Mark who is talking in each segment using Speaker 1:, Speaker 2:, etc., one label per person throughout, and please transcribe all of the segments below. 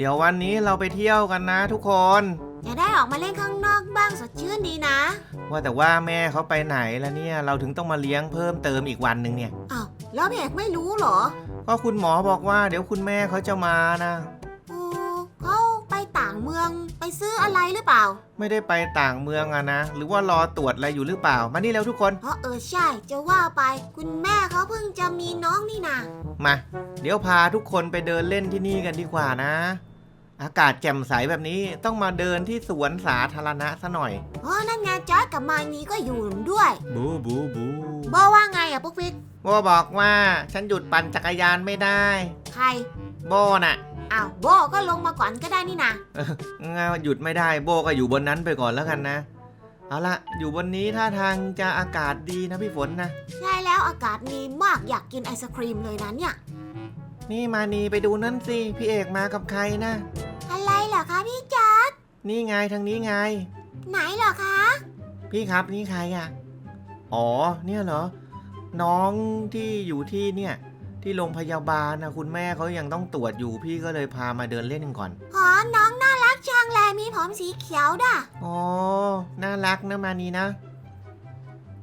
Speaker 1: เดี๋ยววันนี้เราไปเที่ยวกันนะทุกคน
Speaker 2: จะได้ออกมาเล่นข้างนอกบ้างสดชื่นดีนะ
Speaker 1: ว่าแต่ว่าแม่เขาไปไหนแล้วเนี่ย เราถึงต้องมาเลี้ยงเพิ่มเติมอีกวันหนึ่งเนี่ย
Speaker 2: อ้าวแล้วพี่เอกไม่รู้เหรอ
Speaker 1: ก็คุณหมอบอกว่าเดี๋ยวคุณแม่เขาจะมานะ
Speaker 2: โอ้เขาไปต่างเมืองไปซื้ออะไรหรือเปล่า
Speaker 1: ไม่ได้ไปต่างเมืองอะนะ หรือว่ารอตรวจอะไรอยู่หรือเปล่า มานี่แล้วทุกคน
Speaker 2: เพราะเออใช่ จะว่าไปคุณแม่เขาเพิ่งจะมีน้องนี่นา
Speaker 1: มา เดี๋ยวพาทุกคนไปเดินเล่นที่นี่กันดีกว่านะ อากาศแจ่มใสแบบนี้ต้องมาเดินที่สวนสาธารณะซะหน่อย
Speaker 2: เพราะนั่นไงจอร์ดกับมายนีก็อยู่ด้วย
Speaker 1: บูบูบู
Speaker 2: โบว่าไงอะปุ๊กปิ๊ก
Speaker 1: โบบอกว่าฉันหยุดปั่นจักรยานไม่ได้
Speaker 2: ใคร
Speaker 1: โบน่ะ
Speaker 2: อ้าวโบก็ลงมาก่อนก็ได้นี่นา
Speaker 1: งั้นหยุดไม่ได้โบก็อยู่บนนั้นไปก่อนแล้วกันนะ เอาละอยู่บนนี้ท่าทางจะอากาศดีนะพี่ฝนนะ
Speaker 2: ใช่แล้วอากาศดีมากอยากกินไอศครีมเลยนะเนี่ย
Speaker 1: นี่มานีไปดูนั่นสิ พี่เอกมากับใครนะ
Speaker 2: อะไรเหรอคะพี่จอร์ด
Speaker 1: นี่ไงทางนี้ไง
Speaker 2: ไหนเหรอคะ
Speaker 1: พี่ครับนี่ใครอะ่ะ อ๋อ เนี่ยเหรอ น้องที่อยู่ที่เนี่ย ที่โรงพยาบาลนะคุณแม่เขายังต้องตรวจอยู่พี่ก็เลยพามาเดินเล่นกันก่อน
Speaker 2: อ๋อ น้องน่ารักจังเลยมีผมสีเขียวด่ะ
Speaker 1: อ๋อ น่ารักนะมานีนะ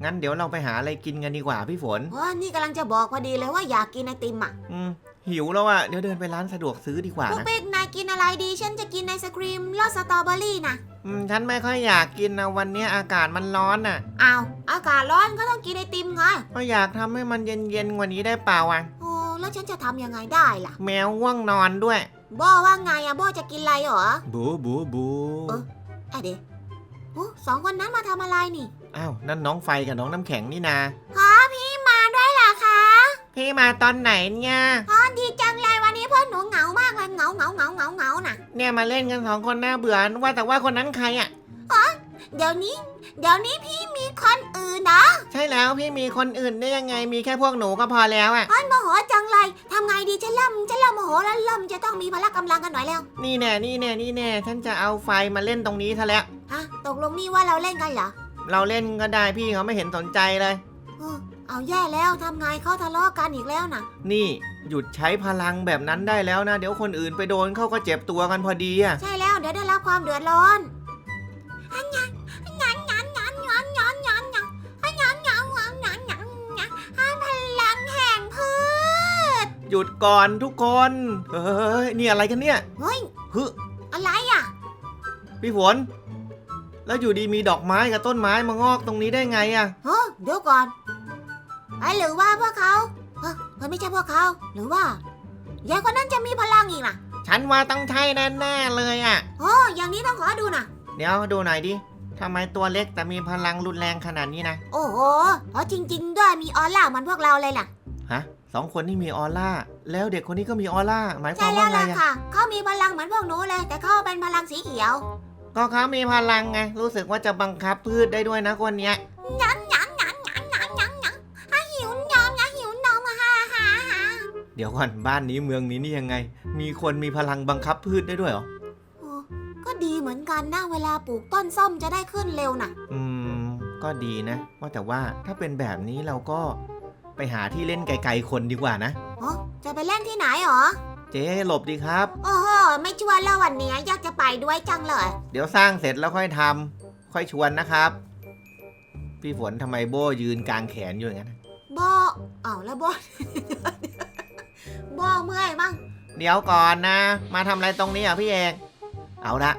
Speaker 1: งั้นเดี๋ยวเราไปหาอะไรกินกันดีกว่าพี่ฝน
Speaker 2: โอ้นี่กำลังจะบอกพอดีเลยว่าอยากกินไอติมอะ
Speaker 1: อืม หิวแล้วอะ่ะเดี๋ยวเดินไปร้านสะดวกซื้อดีกว่า
Speaker 2: ปุ๊ก
Speaker 1: นะ
Speaker 2: ปิ๊กนายกินอะไรดี ฉันจะกินไอศครีมรสสตรอเบอรี่นะ
Speaker 1: อืมฉันไม่ค่อยอยากกินนะวันนี้อากาศมันร้อนน่ะ
Speaker 2: อ้าวอากาศร้อนก็ต้องกินไอติมไง
Speaker 1: ก็อยากทำให้มันเย็นๆกว่านี้ได้เปล่าอะ
Speaker 2: โอ้แล้วฉันจะทำยังไงได้ล่ะ
Speaker 1: แมวง่วงนอนด้วย
Speaker 2: โบว่าไงอะโบจะกินอะไรเหรอ
Speaker 1: บูบูบู
Speaker 2: เออไอะเด็กโอ้สองคนนั้นมาทำอะไรนี่
Speaker 1: อ้าวนั่นน้องไฟกับน้องน้ำแข็งนี่นา
Speaker 2: ฮะ พี่มา
Speaker 1: ตอนไหนเนี่ย
Speaker 2: อ๋อดีจังเลยวันนี้พวกหนูเหงามากเลยเหงาเหงาเหงาเหงาเหงาน่ะ
Speaker 1: เนี่ยมาเล่นกันสองคนน่าเบื่อว่าแต่ว่าคนนั้นใครอะ
Speaker 2: เดี๋ยวนี้ เดี๋ยวนี้พี่มีคนอื่นนะ
Speaker 1: ใช่แล้วพี่มีคนอื่นได้ยังไงมีแค่พวกหนูก็พอแล้วอะ
Speaker 2: อันโมโหจังเลยทำไงดีฉันเริ่มฉันเริ่มโมโหแล้วเริ่มจะต้องมีพละกำลังกันหน่อยแล้ว
Speaker 1: นี่แน่นี่แน่นี่แน่ฉันจะเอาไฟมาเล่นตรงนี้ซะแล้ว
Speaker 2: ฮะ ตกลงนี่ว่าเราเล่นกันเหรอ
Speaker 1: เราเล่นก็ได้พี่เขาไม่เห็นสนใจเลย
Speaker 2: เออ เอาแย่แล้วทำไงเขาทะเลาะกันอีกแล้วนะ
Speaker 1: นี่หยุดใช้พลังแบบนั้นได้แล้วนะ เดี๋ยวคนอื่นไปโดนเข้าก็เจ็บตัวกันพอดีอะ
Speaker 2: ใช่แล้วเดี๋ยวได้รับความเดือดร้อนห
Speaker 1: ยุดก่อนทุกคนเฮ้ยนี่อะไรกันเนี่ย
Speaker 2: เฮ้ย
Speaker 1: ฮึ
Speaker 2: อะไรอะ
Speaker 1: พี่ฝน แล้วอยู่ดีมีดอกไม้กับต้นไม้มางอกตรงนี้ได้ไงอะ
Speaker 2: เฮ้เดี๋ยวก่อน หรือว่าพวกเขาเฮ้ยเฮ้ยไม่ใช่พวกเขา หรือว่ายายคนนั้นจะมีพลังอีกล่ะ
Speaker 1: ฉันว่าต้องใช่แน่ๆเลยอะ
Speaker 2: โอ้อย่างนี้ต้องขอดูนะ
Speaker 1: เดี๋ยวดูหน่อยดิทำไมตัวเล็กแต่มีพลังรุนแรงขนาดนี้นะ
Speaker 2: โอ้โหเพราะจริง ๆ ด้วยมีออร่าเหมือนพวกเราเลยล่ะ
Speaker 1: ฮะสองคนนี่มีออร่า แล้วเด็กคนนี้ก็มีออร่า หมายค
Speaker 2: ใช่
Speaker 1: วาม
Speaker 2: แล้
Speaker 1: ว่าวไง
Speaker 2: ล่ะ
Speaker 1: อะ
Speaker 2: ค่ะ เขามีพลังเหมือนพวกหนูเลย แต่เขาเป็นพลังสีเขียว
Speaker 1: ก็เขามีพลังไง รู้สึกว่าจะบังคับพืชได้ด้วยนะคนเนี้ย
Speaker 2: หยันหยันหยัน
Speaker 1: เดี๋ยวก่อนบ้านนี้เมืองนี้นี่ยังไง มีคนมีพลังบังคับพืชได้ด้วยเหรอ
Speaker 2: โอ้ก็ดีเหมือนกันนะเวลาปลูกต้นส้มจะได้ขึ้นเร็วน่ะ
Speaker 1: อืม ก็ดีนะว่าแต่ว่าถ้าเป็นแบบนี้เราก็ไปหาที่เล่นไกลๆคนดีกว่านะ
Speaker 2: โอ้จะไปเล่นที่ไหนหรอ
Speaker 1: เจ๊หลบดีครับ
Speaker 2: โอ้โหไม่ชวนแล้ววันเนี้ยอยากจะไปด้วยจังเลย
Speaker 1: เดี๋ยวสร้างเสร็จแล้วค่อยทำค่อยชวนนะครับ พี่ฝนทำไมโบยืนกลางแขนอยู่อย่างนั้น
Speaker 2: โบอ้าวแล้วโบโบเมื่อยมั้ง
Speaker 1: เดี๋ยวก่อนนะ มาทำอะไรตรงนี้อะพี่เอกเอาละ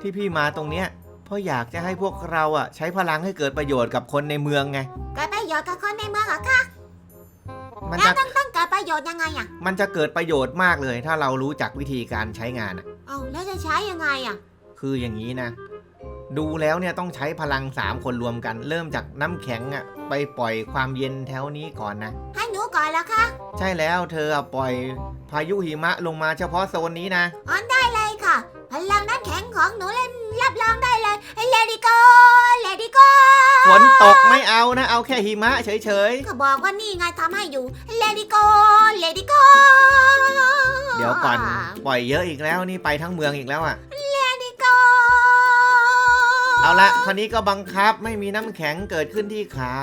Speaker 1: ที่พี่มาตรงเนี้ยเพราะอยากจะให้พวกเราอะใช้พลังให้เกิดประโยชน์กับคนในเมืองไง
Speaker 2: เกิดประโยชน์กับคนในเมืองเหรอคะ
Speaker 1: มัน
Speaker 2: แล้ว
Speaker 1: จะ
Speaker 2: ต้องต้องเกิดประโยชน์ยังไงอะ
Speaker 1: มันจะเกิดประโยชน์มากเลย ถ้าเรารู้จักวิธีการใช้งานอะ
Speaker 2: เอาแล้วจะใช้ยังไงอะ
Speaker 1: คืออย่างนี้นะ ดูแล้วเนี่ยต้องใช้พลังสามคนรวมกัน เริ่มจากน้ำแข็งอะ ไปปล่อยความเย็นแถวนี้ก่อนนะ
Speaker 2: ให้หนูก่อนแล้วคะ
Speaker 1: ใช่แล้วเธออะปล่อยพายุหิมะลงมาเฉพาะโซนนี้นะ
Speaker 2: อ๋อได้เลยค่ะ พลังน้ำแข็งของหนูเล่นรับรองได้เลยเลดี้โกเลดี้โก
Speaker 1: ฝนตกไม่เอานะ เอาแค่หิมะเฉย
Speaker 2: ก็บอกว่านี่ไงทำให้อยู่เลดี้โกเลดี้โก
Speaker 1: ๆ เดี๋ยวก่อนปล่อยเยอะอีกแล้วนี่ไปทั้งเมืองอีกแล้วอะ
Speaker 2: เลดี้โก
Speaker 1: เอาละคราวนี้ก็บังคับไม่มีน้ำแข็งเกิดขึ้นที่ขา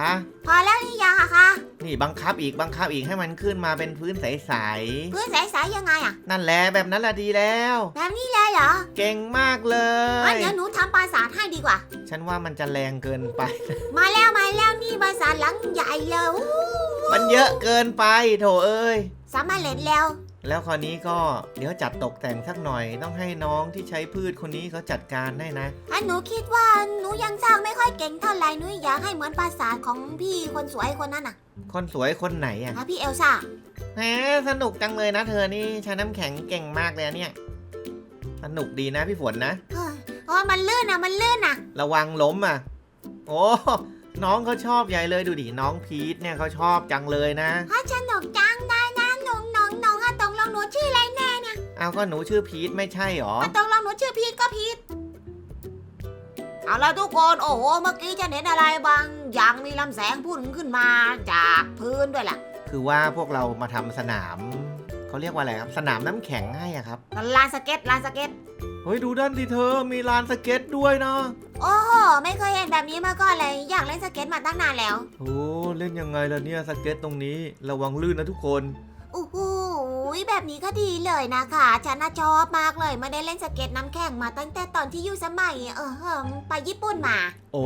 Speaker 2: พอแล้วหรือยังอะคะ
Speaker 1: นนี่บังคับอีกบังคับอีกให้มันขึ้นมาเป็นพื้นใส
Speaker 2: พื้นใสๆยังไงอะ
Speaker 1: ๆนั่นแหละแบบนั้นละดีแล้ว
Speaker 2: แบบนี้เลยเหรอ
Speaker 1: เก่งมากเล
Speaker 2: งั้น
Speaker 1: ย
Speaker 2: เดี๋ยวหนูทำปราสาทให้ดีกว่า
Speaker 1: ฉันว่ามันจะแรงเกินไป
Speaker 2: มาแล้วมาแล้วนี่ปราสาทหลังใหญ่เลยอู้
Speaker 1: มันเยอะเกินไปโถเอ้ย
Speaker 2: สามารถเล่นแล้ว
Speaker 1: แล้วคราวนี้ก็เดี๋ยวจัดตกแต่งสักหน่อย ต้องให้น้องที่ใช้พืชคนนี้เขาจัดการได้นะ
Speaker 2: อันหนูคิดว่าหนูยังสร้างไม่ค่อยเก่งเท่าไหร่หนูอยากให้เหมือนปราสาทของพี่คนสวยคนนั้นน่ะ
Speaker 1: คนสวยคนไหนอะ
Speaker 2: นะพี่เอลซ่า
Speaker 1: แหมสนุกจังเลยนะเธอนี่ใช้น้ำแข็งเก่งมากเลยอะเนี่ย สนุกดีนะพี่ฝนนะ
Speaker 2: เฮ้ยโอ้ยมันลื่นอะมันลื่นอะ
Speaker 1: ระวังล้มอะ โอ้ น้องเขาชอบใหญ่เลยดูดิ น้องพีทเนี่ยเขาชอบจังเลยนะ
Speaker 2: ถ้าสนุก เนี่ย
Speaker 1: เอาก็หนูชื่อพีทไม่ใช่หรอ
Speaker 2: อะตรงลองหนูชื่อพีทก็พีทเอาละทุกคน โอ้โห เมื่อกี้จะเห็นอะไรบางอย่างมีลำแสงพุ่งขึ้นมาจากพื้นด้วยล่ะ
Speaker 1: คือว่าพวกเรามาทำสนามเขาเรียกว่าอะไรครับ สนามน้ำแข็งให้อะครับ
Speaker 2: ลานสเก็ตลานสเก็ต
Speaker 1: เฮ้ยดูด้านสิเธอ มีลานสเก็ตด้วยนะ
Speaker 2: โอ้โห ไม่เคยเห็นแบบนี้มาก่อนเลย อยากเล่นสเก็ตมาตั้งนานแล้ว
Speaker 1: โอ้เล่นยังไงล่ะเนี่ยสเก็ตตรงนี้ ระวังลื่นนะทุกคน
Speaker 2: โอ้โหแบบนี้ก็ดีเลยนะคะฉันน่ะชอบมากเลยไม่ได้เล่นสเก็ตน้ำแข็งมาตั้งแต่ตอนที่อยู่สมัยเออเอิ่มไปญี่ปุ่นมา
Speaker 1: โอ้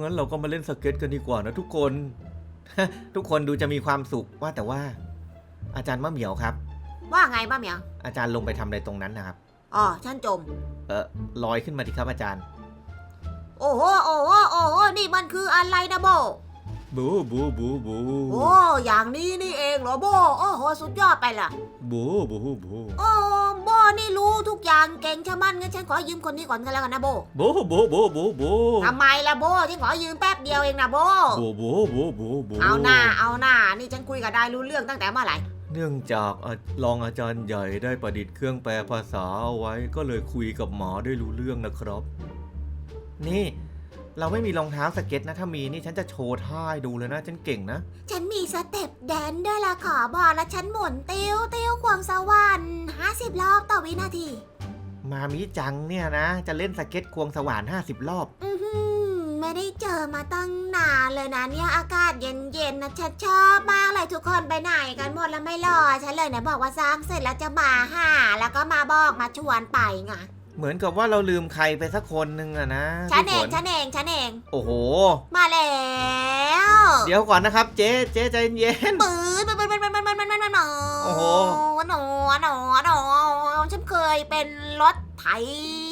Speaker 1: งั้นเราก็มาเล่นสเก็ตกันดีกว่านะทุกคน ทุกคนดูจะมีความสุขว่าแต่ว่า อาจารย์มะเหมียวครับ
Speaker 2: ว่าไงบ้าเหมียว
Speaker 1: อาจารย์ลงไปทำอะไรตรงนั้นนะครับ
Speaker 2: อ๋อฉันจม
Speaker 1: เออลอยขึ้นมาดิครับอาจารย์
Speaker 2: โอ้โหโอ้โหโอ้โหนี่มันคืออะไรนะโบ
Speaker 1: บูบูบูบู
Speaker 2: โอ้อย่างนี้นี่เองเหรอโบโอ้โหสุดยอดไปล่ะ
Speaker 1: บูบูบู
Speaker 2: โอ้โบนี่รู้ทุกอย่างเก่งชะมัดงั้นฉันขอยืมคนนี้ก่อนกันแล้วกันนะโบ
Speaker 1: บูบูบูบูบู
Speaker 2: ทำไมล่ะโบฉันขอยืมแป๊บเดียวเองนะโบ
Speaker 1: บูบูบูบูบู
Speaker 2: เอาหน้าเอาหน้านี่ฉันคุยกับได้รู้เรื่องตั้งแต่เมื่อไหร่
Speaker 1: เนื่องจากอะรองอาจารย์ใหญ่ได้ประดิษฐ์เครื่องแปลภาษาเอาไว้ก็เลยคุยกับหมอได้รู้เรื่องนะครับ นี่ เราไม่มีรองเท้าสเก็ตนะ ถ้ามีนี่ฉันจะโชว์ท่าให้ดูเลยนะ ฉันเก่งนะ
Speaker 2: ฉันมีสเต็ปแดนด้วยล่ะขอบอกแล้วฉันหมุนติ้วติ้วควงสวรรค์50 รอบต่อวินาที
Speaker 1: มามิจังเนี่ยนะ จะเล่นสเก็ตควงสว่าน50 รอบ
Speaker 2: อือหือไม่ได้เจอมาตั้งนานเลยนะเนี่ยอากาศเย็นๆนะฉันชอบมากเลยทุกคนไปไหนกันหมดแล้วไม่รอฉันเลยนะบอกว่าสร้างเสร็จแล้วจะมาหา แล้วก็มาบอกมาชวนไปไง
Speaker 1: เหมือนกับว่าเราลืมใครไปสักคนหนึ่งอะนะ
Speaker 2: ฉันเอง
Speaker 1: พี่ฝ
Speaker 2: ฉันเองฉันเอง
Speaker 1: โอ้โห
Speaker 2: มาแล้ว
Speaker 1: เดี๋ยวก่อนนะครับเจ๊เจ๊ใจเย็น
Speaker 2: ปืนปืนปืนปืนปืนปืนปืนปืนปืนปืน
Speaker 1: โอ้โห
Speaker 2: หนูหนูหนูฉันเคยเป็นรถไถ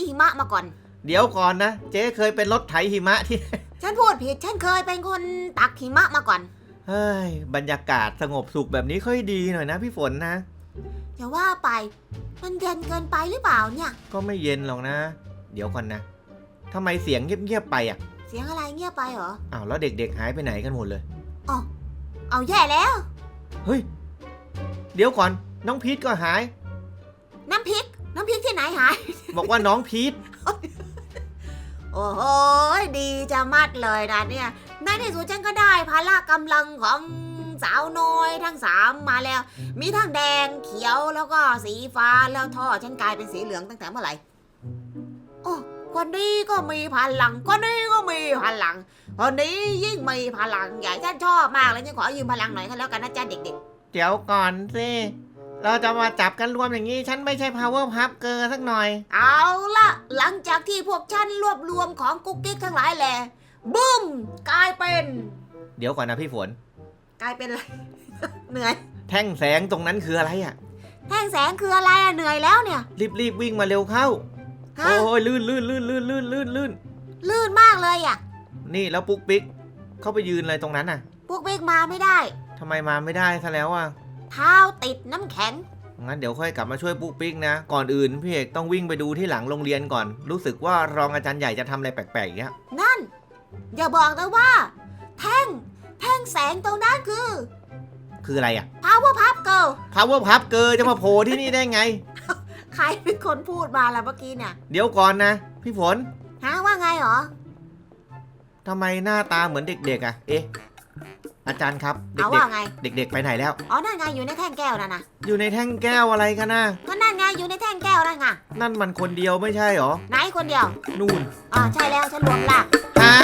Speaker 2: หิมะมาก่อน
Speaker 1: เดี๋ยวก่อนนะ เจ๊เคยเป็นรถไถหิมะที่
Speaker 2: ฉันพูดผิดฉันเคยเป็นคนตักหิมะมาก่อน
Speaker 1: เฮ้ยบรรยากาศสงบสุขแบบนี้ค่อยดีหน่อยนะพี่ฝนนะ
Speaker 2: อย่าว่าไป มันเย็นเกินไปหรือเปล่าเนี่ย
Speaker 1: ก็ไม่เย็นหรอกนะ เดี๋ยวก่อนนะทำไมเสียงเงียบๆไปอะ
Speaker 2: เสียงอะไรเงียบไปเหรอ
Speaker 1: อ้าวแล้วเด็กๆหายไปไหนกันหมดเลย
Speaker 2: เอาแย่แล้ว
Speaker 1: เฮ้ย เดี๋ยวก่อน น้องพีทก็หาย
Speaker 2: น้ำพริก น้ำพริกที่ไหนหาย
Speaker 1: บอกว่าน้องพีท
Speaker 2: โอ้โห ดีจะมัดเลยนะเนี่ยในที่สุดฉันก็ได้พละกำลังของ สาวน้อยทั้งสามมาแล้ว มีทั้งแดงเขียวแล้วก็สีฟ้าแล้วท่อฉันกลายเป็นสีเหลืองตั้งแต่เมื่อไหร่โอ้คนนี้ก็มีพลังคนนี้ก็มีพลังคนนี้ยิ่งมีพลังใหญ่ฉันชอบมากเลยฉันขอยืมพลังหน่อยก็แล้วกันนะจ๊ะเด็ก
Speaker 1: เดี๋ยวก่อนสิ เราจะมาจับกันรวมอย่างนี้ ฉันไม่ใช่ power pup เกอร์สักหน่อย
Speaker 2: ๆ เอาละหลังจากที่พวกฉันรวบรวมของกุ๊กกิ๊กทั้งหลายแหล่บึ้มกลายเป็น
Speaker 1: เดี๋ยวก่อนนะพี่ฝน
Speaker 2: กลายเป็นอะไร เหนื่อย
Speaker 1: แท่งแสงตรงนั้นคืออะไรอะ
Speaker 2: แท่งแสงคืออะไรอะเหนื่อยแล้วเนี่ย
Speaker 1: รีบๆวิ่งมาเร็วเข้า
Speaker 2: ฮะ
Speaker 1: โอ้ยลื่นลื่นลื่นลื่นลื่นลื่นลื่น
Speaker 2: ลื่นมากเลยอะ
Speaker 1: นี่แล้วปุ๊กปิ๊กเข้าไปยืนอะไรตรงนั้นน่ะ
Speaker 2: พวกเบกมาไม่ได้
Speaker 1: ทำไมมาไม่ได้ซะแล้วอะ
Speaker 2: เท้าติดน้ำแข็ง
Speaker 1: งั้นเดี๋ยวค่อยกลับมาช่วยปุ๊กปิ๊กนะ ก่อนอื่นพี่เอกต้องวิ่งไปดูที่หลังโรงเรียนก่อน รู้สึกว่ารองอาจารย์ใหญ่จะทำอะไรแปลกๆอย่างเงี้ย
Speaker 2: นั่น อย่าบอกนะว่า แท่ง แท่งแสงตรงนั้นคือ
Speaker 1: คืออะไรอะ
Speaker 2: power pup girl
Speaker 1: power pup เกอร์จะมาโผล่ที่นี่ได้ไง
Speaker 2: ใครเป็นคนพูดมาล่ะเมื่อกี้เนี่ย
Speaker 1: เดี๋ยวก่อนนะ พี่ฝน
Speaker 2: ฮะว่าไงเหรอ
Speaker 1: ทำไมหน้าตาเหมือนเด็กๆอะ เอ๊ะ อาจารย์ครับ เด็
Speaker 2: เอา
Speaker 1: ก
Speaker 2: ว่าไง
Speaker 1: ๆเด็ก ๆ ไปไหนแล้ว
Speaker 2: อ๋อ นั่นไงอยู่ในแท่งแก้วนั่นนะ
Speaker 1: อยู่ในแท่งแก้วอะไรกันนะ
Speaker 2: ก็นั่นไงอยู่ในแท่งแก้วนั่นไง
Speaker 1: นั่นมันคนเดียวไม่ใช่หรอ
Speaker 2: ไหนคนเดียว
Speaker 1: นู่น
Speaker 2: อ่าใช่แล้วฉันรวมหลัก
Speaker 1: ฮะ